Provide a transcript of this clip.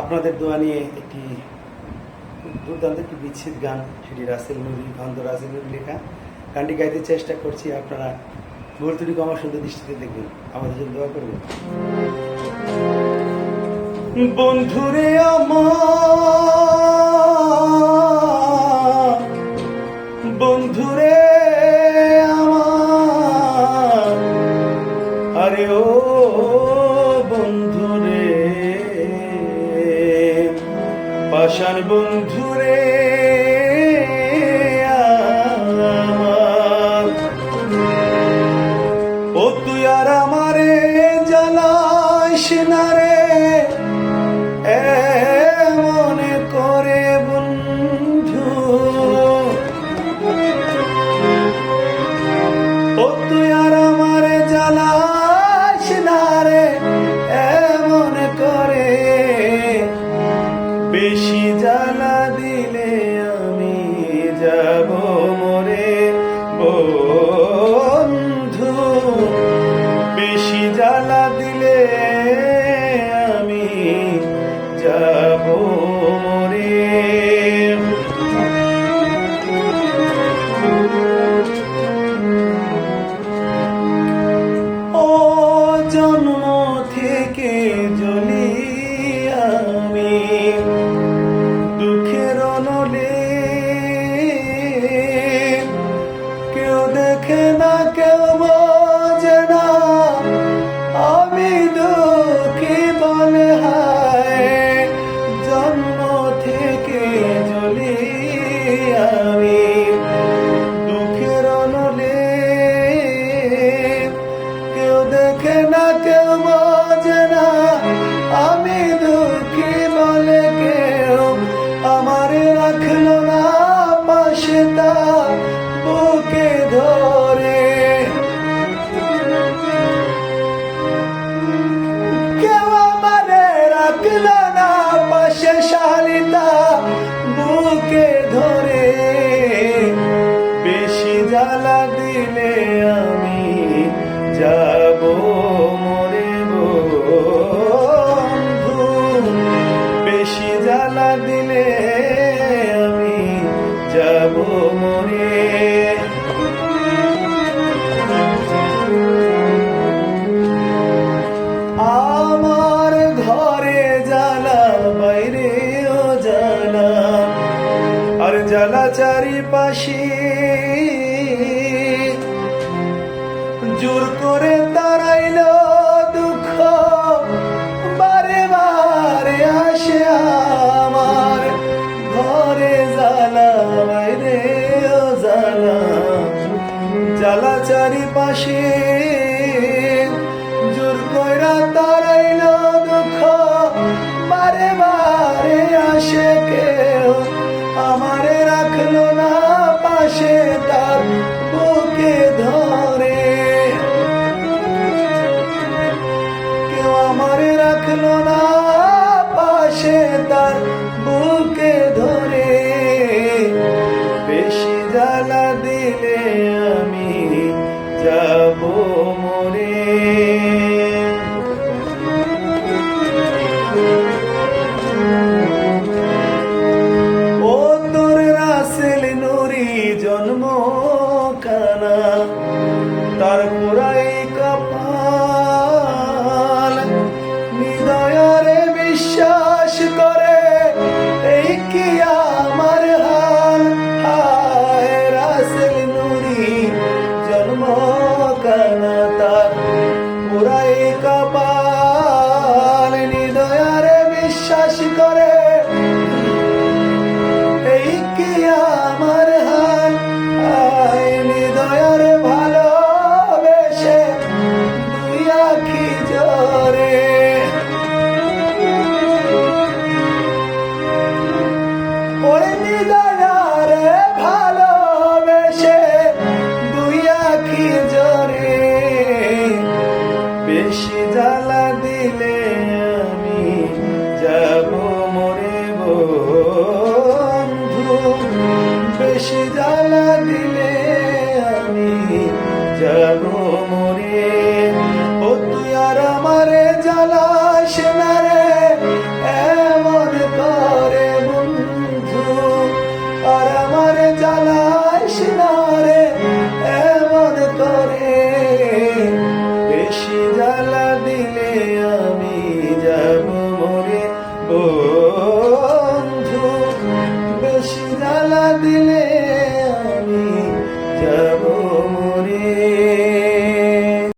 আপনাদের দোয়া নিয়ে একটি দুর্দান্ত একটি বিচ্ছিত গান সেটি রাসেল নবী ভান্ত রাসেল নবী লেখা। গানটি গাইতে চেষ্টা করছি, আপনারা ভুল ত্রুটি আমার সুন্দর দৃষ্টিতে দেখবেন। আমাদের জন্য দোয়া করবেন। বন্ধুরে আমার ভালোবাসার বন্ধুরে ও তুই আর আমারে জানাইস না রে জ্বালা দিলে আমি যাব মরে বেশি জ্বালা দিলে আমি যাব মরে। আমার ঘরে জ্বালা, বাইরেও জালা আর জ্বালা চারিপাশে tarpurai মরে